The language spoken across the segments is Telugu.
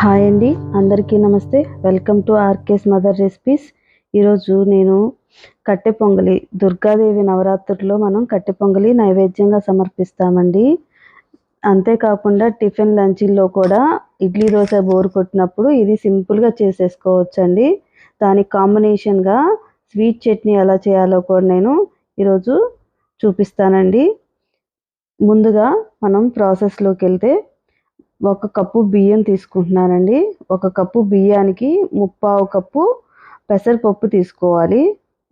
హాయ్ అండి అందరికీ నమస్తే. Welcome to RK's mother recipes. ఈరోజు నేను కట్టె పొంగలి దుర్గాదేవి నవరాత్రుల్లో మనం కట్టె పొంగలి నైవేద్యంగా సమర్పిస్తామండి. అంతేకాకుండా టిఫిన్ లంచ్ల్లో కూడా ఇడ్లీ దోశ బోరు కొట్టినప్పుడు ఇది సింపుల్గా చేసేసుకోవచ్చండి. దానికి కాంబినేషన్గా స్వీట్ చట్నీ ఎలా చేయాలో కూడా నేను ఈరోజు చూపిస్తానండి. ముందుగా మనం ప్రాసెస్లోకి వెళ్తే ఒక కప్పు బియ్యం తీసుకుంటున్నానండి. ఒక కప్పు బియ్యానికి ముప్పావు కప్పు పెసరపప్పు తీసుకోవాలి.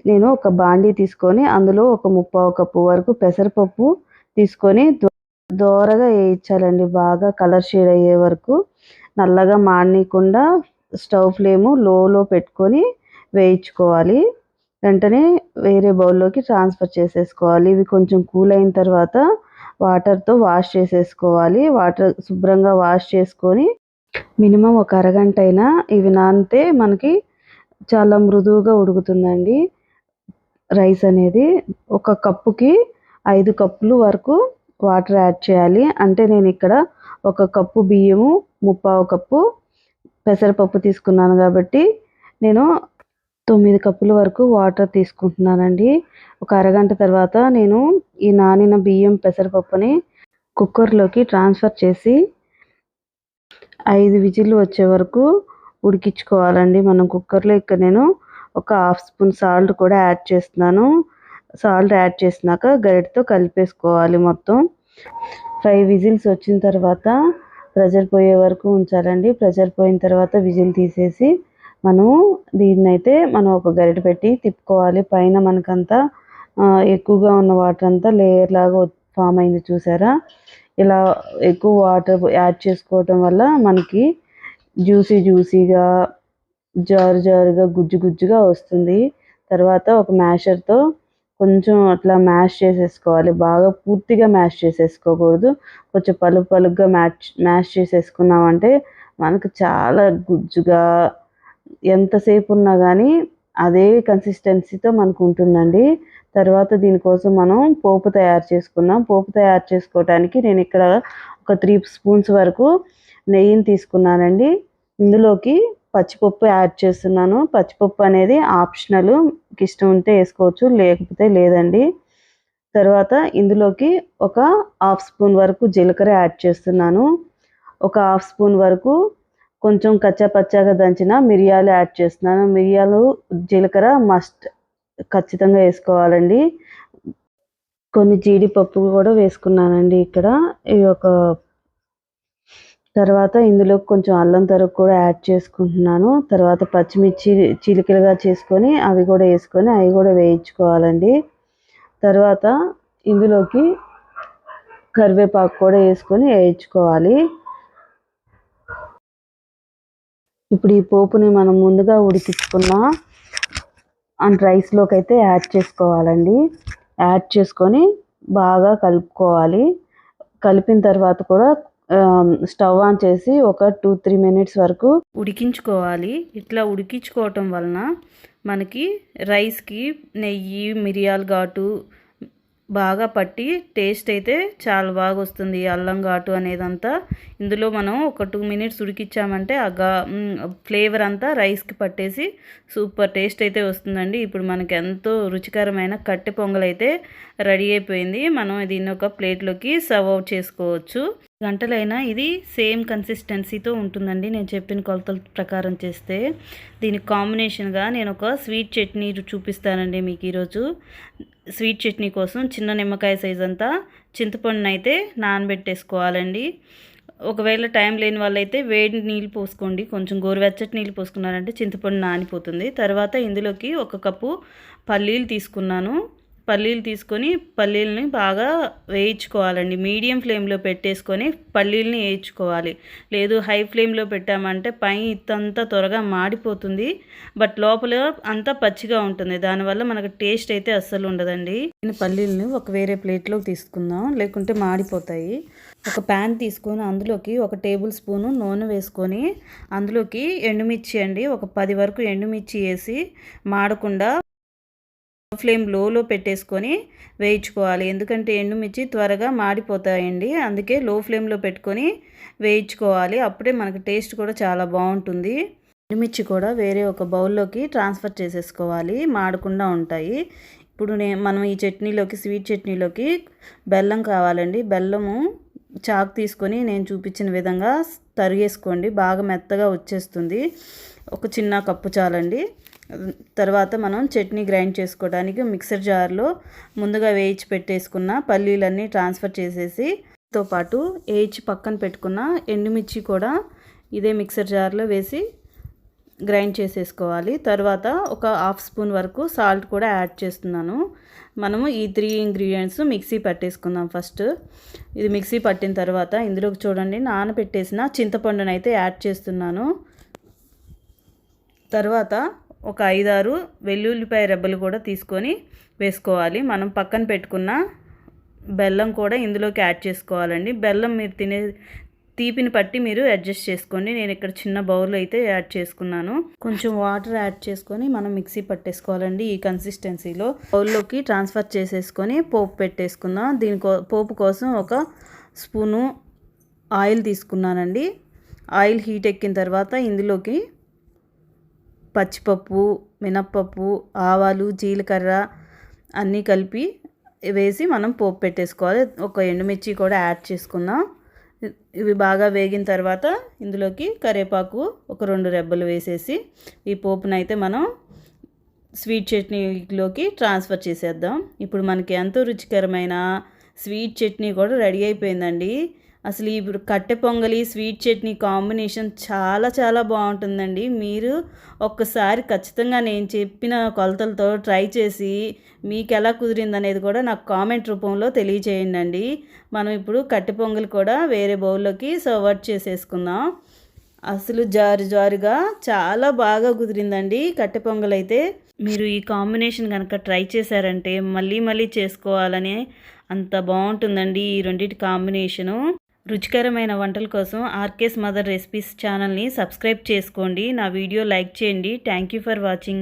నేను ఒక బాండీ తీసుకొని అందులో ఒక ముప్పావు కప్పు వరకు పెసరపప్పు తీసుకొని దోరగా వేయించాలండి. బాగా కలర్ షేడ్ అయ్యే వరకు నల్లగా మాడనీయకుండా స్టవ్ ఫ్లేమ్ లోలో పెట్టుకొని వేయించుకోవాలి. వెంటనే వేరే బౌల్లోకి ట్రాన్స్ఫర్ చేసేసుకోవాలి. ఇవి కొంచెం కూల్ అయిన తర్వాత వాటర్తో వాష్ చేసేసుకోవాలి. వాటర్ శుభ్రంగా వాష్ చేసుకొని మినిమం ఒక అరగంట అయినా ఇవి నానితే మనకి చాలా మృదువుగా ఉడుకుతుందండి. రైస్ అనేది ఒక కప్పుకి ఐదు కప్పులు వరకు వాటర్ యాడ్ చేయాలి. అంటే నేను ఇక్కడ ఒక కప్పు బియ్యము ముప్పావు కప్పు పెసరపప్పు తీసుకున్నాను కాబట్టి నేను తొమ్మిది కప్పుల వరకు వాటర్ తీసుకుంటున్నానండి. ఒక అరగంట తర్వాత నేను ఈ నానిన బియ్యం పెసరపప్పుని కుక్కర్లోకి ట్రాన్స్ఫర్ చేసి ఐదు విజిల్లు వచ్చే వరకు ఉడికించుకోవాలండి. మనం కుక్కర్లో ఇక్కడ నేను ఒక హాఫ్ స్పూన్ సాల్ట్ కూడా యాడ్ చేస్తున్నాను. సాల్ట్ యాడ్ చేసినాక గరిటతో కలిపేసుకోవాలి మొత్తం. ఫైవ్ విజిల్స్ వచ్చిన తర్వాత ప్రెజర్ పోయే వరకు ఉంచాలండి. ప్రెజర్ పోయిన తర్వాత విజిల్ తీసేసి మనము దీన్నైతే మనం ఒక గరిట పెట్టి తిప్పుకోవాలి. పైన మనకంతా ఎక్కువగా ఉన్న వాటర్ అంతా లేయర్ లాగా ఫామ్ అయింది చూసారా? ఇలా ఎక్కువ వాటర్ యాడ్ చేసుకోవటం వల్ల మనకి జ్యూసీ జ్యూసీగా జారు జారుగా గుజ్జు గుజ్జుగా వస్తుంది. తర్వాత ఒక మ్యాషర్తో కొంచెం అట్లా మ్యాష్ చేసేసుకోవాలి. బాగా పూర్తిగా మ్యాష్ చేసేసుకోకూడదు. కొంచెం పలుపు పలుగ్గా మ్యాచ్ మ్యాష్ చేసేసుకున్నామంటే మనకు చాలా గుజ్జుగా ఎంతసేపు ఉన్నా కానీ అదే కన్సిస్టెన్సీతో మనకు ఉంటుందండి తర్వాత దీనికోసం మనం పోపు తయారు చేసుకుందాం. పోపు తయారు చేసుకోవడానికి నేను ఇక్కడ ఒక త్రీ స్పూన్స్ వరకు నెయ్యిని తీసుకున్నానండి. ఇందులోకి పచ్చిపప్పు యాడ్ చేస్తున్నాను. పచ్చిపప్పు అనేది ఆప్షనల్. ఇష్టం ఉంటే వేసుకోవచ్చు లేకపోతే లేదండి. తర్వాత ఇందులోకి ఒక హాఫ్ స్పూన్ వరకు జీలకర్ర యాడ్ చేస్తున్నాను. ఒక హాఫ్ స్పూన్ వరకు కొంచెం కచ్చాపచ్చాగా దంచిన మిరియాలు యాడ్ చేస్తున్నాను. మిరియాలు జీలకర్ర మస్ట్ ఖచ్చితంగా వేసుకోవాలండి. కొన్ని జీడిపప్పు కూడా వేసుకున్నానండి ఇక్కడ. ఇవి ఒక తర్వాత ఇందులో కొంచెం అల్లం తరుగు కూడా యాడ్ చేసుకుంటున్నాను. తర్వాత పచ్చిమిర్చి చిలికలుగా చేసుకొని అవి కూడా వేసుకొని అవి కూడా వేయించుకోవాలండి. తర్వాత ఇందులోకి కరివేపాకు కూడా వేసుకొని వేయించుకోవాలి. ఇప్పుడు ఈ పోపుని మనం ముందుగా ఉడికించుకున్న అండ్ రైస్లోకి అయితే యాడ్ చేసుకోవాలండి. యాడ్ చేసుకొని బాగా కలుపుకోవాలి. కలిపిన తర్వాత కూడా స్టవ్ ఆన్ చేసి ఒక టూ త్రీ మినిట్స్ వరకు ఉడికించుకోవాలి. ఇట్లా ఉడికించుకోవటం వలన మనకి రైస్కి నెయ్యి మిరియాల ఘాటు బాగా పట్టి టేస్ట్ అయితే చాలా బాగా వస్తుంది అల్లం ఘాటు అనేదంతా. ఇందులో మనం ఒక టూ మినిట్స్ ఉడికిచ్చామంటే ఆ గా ఫ్లేవర్ అంతా రైస్కి పట్టేసి సూపర్ టేస్ట్ అయితే వస్తుందండి. ఇప్పుడు మనకి ఎంతో రుచికరమైన కట్టె పొంగల్ అయితే రెడీ అయిపోయింది. మనం దీన్ని ఒక ప్లేట్లోకి సర్వ్ అవుట్ చేసుకోవచ్చు. గంటలైనా ఇది సేమ్ కన్సిస్టెన్సీతో ఉంటుందండి నేను చెప్పిన కొలతల ప్రకారం చేస్తే. దీనికి కాంబినేషన్గా నేను ఒక స్వీట్ చట్నీ చూపిస్తానండి మీకు ఈరోజు. స్వీట్ చట్నీ కోసం చిన్న నిమ్మకాయ సైజ్ అంతా చింతపండును అయితే నానబెట్టేసుకోవాలండి. ఒకవేళ టైం లేని వాళ్ళైతే వేడి నీళ్ళు పోసుకోండి. కొంచెం గోరువెచ్చటి నీళ్ళు పోసుకున్నారంటే చింతపండు నానిపోతుంది. తర్వాత ఇందులోకి ఒక కప్పు పల్లీలు తీసుకున్నాను. పల్లీలు తీసుకొని పల్లీలని బాగా వేయించుకోవాలండి. మీడియం ఫ్లేమ్లో పెట్టేసుకొని పల్లీలని వేయించుకోవాలి. లేదు హై ఫ్లేమ్లో పెట్టామంటే పై ఇత్తంతా త్వరగా మాడిపోతుంది. బట్ లోపల అంతా పచ్చిగా ఉంటుంది. దానివల్ల మనకు టేస్ట్ అయితే అస్సలు ఉండదండి. నేను పల్లీలని ఒక వేరే ప్లేట్లోకి తీసుకుందాం. లేకుంటే మాడిపోతాయి. ఒక ప్యాన్ తీసుకొని అందులోకి ఒక టేబుల్ స్పూను నూనె వేసుకొని అందులోకి ఎండుమిర్చి అండి. ఒక పది వరకు ఎండుమిర్చి వేసి మాడకుండా ఫ్లేమ్ లోలో పెట్టేసుకొని వేయించుకోవాలి. ఎందుకంటే ఎండుమిర్చి త్వరగా మాడిపోతాయండి. అందుకే లో ఫ్లేమ్లో పెట్టుకొని వేయించుకోవాలి. అప్పుడే మనకు టేస్ట్ కూడా చాలా బాగుంటుంది. ఎండుమిర్చి కూడా వేరే ఒక బౌల్లోకి ట్రాన్స్ఫర్ చేసేసుకోవాలి. మాడకుండా ఉంటాయి. ఇప్పుడు నే మనం ఈ చట్నీలోకి స్వీట్ చట్నీలోకి బెల్లం కావాలండి. బెల్లము చాకు తీసుకొని నేను చూపించిన విధంగా తరిగేసుకోండి. బాగా మెత్తగా వచ్చేస్తుంది. ఒక చిన్న కప్పు చాలండి. తర్వాత మనం చట్నీ గ్రైండ్ చేసుకోవడానికి మిక్సర్ జార్లో ముందుగా వేయించి పెట్టేసుకున్న పల్లీలన్నీ ట్రాన్స్ఫర్ చేసేసి తో పాటు వేయించి పక్కన పెట్టుకున్న ఎండుమిర్చి కూడా ఇదే మిక్సర్ జార్లో వేసి గ్రైండ్ చేసేసుకోవాలి. తర్వాత ఒక హాఫ్ స్పూన్ వరకు సాల్ట్ కూడా యాడ్ చేస్తున్నాను. మనము ఈ త్రీ ఇంగ్రీడియంట్స్ మిక్సీ పట్టేసుకుందాం ఫస్ట్. ఇది మిక్సీ పట్టిన తర్వాత ఇందులోకి చూడండి నానబెట్టేసిన చింతపండునైతే యాడ్ చేస్తున్నాను. తర్వాత ఒక ఐదారు వెల్లుల్లిపాయ రెబ్బలు కూడా తీసుకొని వేసుకోవాలి. మనం పక్కన పెట్టుకున్న బెల్లం కూడా ఇందులోకి యాడ్ చేసుకోవాలండి. బెల్లం మీరు తినే తీపిని పట్టి మీరు అడ్జస్ట్ చేసుకోండి. నేను ఇక్కడ చిన్న బౌల్ అయితే యాడ్ చేసుకున్నాను. కొంచెం వాటర్ యాడ్ చేసుకొని మనం మిక్సీ పట్టేసుకోవాలండి ఈ కన్సిస్టెన్సీలో. బౌల్లోకి ట్రాన్స్ఫర్ చేసేసుకొని పోపు పెట్టేసుకుందాం. దీని పోపు కోసం ఒక స్పూను ఆయిల్ తీసుకున్నానండి. ఆయిల్ హీట్ ఎక్కిన తర్వాత ఇందులోకి పచ్చిపప్పు మినప్పప్పు ఆవాలు జీలకర్ర అన్నీ కలిపి వేసి మనం పోపు పెట్టేసుకోవాలి. ఒక ఎండుమిర్చి కూడా యాడ్ చేసుకుందాం. ఇవి బాగా వేగిన తర్వాత ఇందులోకి కరివేపాకు ఒక రెండు రెబ్బలు వేసేసి ఈ పోపునైతే మనం స్వీట్ చట్నీలోకి ట్రాన్స్ఫర్ చేసేద్దాం. ఇప్పుడు మనకి ఎంతో రుచికరమైన స్వీట్ చట్నీ కూడా రెడీ అయిపోయిందండి. అసలు ఈ కట్టె పొంగలి స్వీట్ చట్నీ కాంబినేషన్ చాలా చాలా బాగుంటుందండి. మీరు ఒక్కసారి ఖచ్చితంగా నేను చెప్పిన కొలతలతో ట్రై చేసి మీకు ఎలా కుదిరింది అనేది కూడా నాకు కామెంట్ రూపంలో తెలియచేయండి అండి మనం ఇప్పుడు కట్టె పొంగలి కూడా వేరే బౌల్లోకి సర్వ్ చేసేసుకుందాం. అసలు జారు జారుగా చాలా బాగా కుదిరిందండి కట్టె పొంగల్ అయితే. మీరు ఈ కాంబినేషన్ కనుక ట్రై చేశారంటే మళ్ళీ మళ్ళీ చేసుకోవాలని అంత బాగుంటుందండి ఈ రెండింటి కాంబినేషను. రుచికరమైన వంటల కోసం ఆర్కేస్ మదర్ రెసిపీస్ ఛానల్ని సబ్స్క్రైబ్ చేసుకోండి. నా వీడియో లైక్ చేయండి. Thank you for watching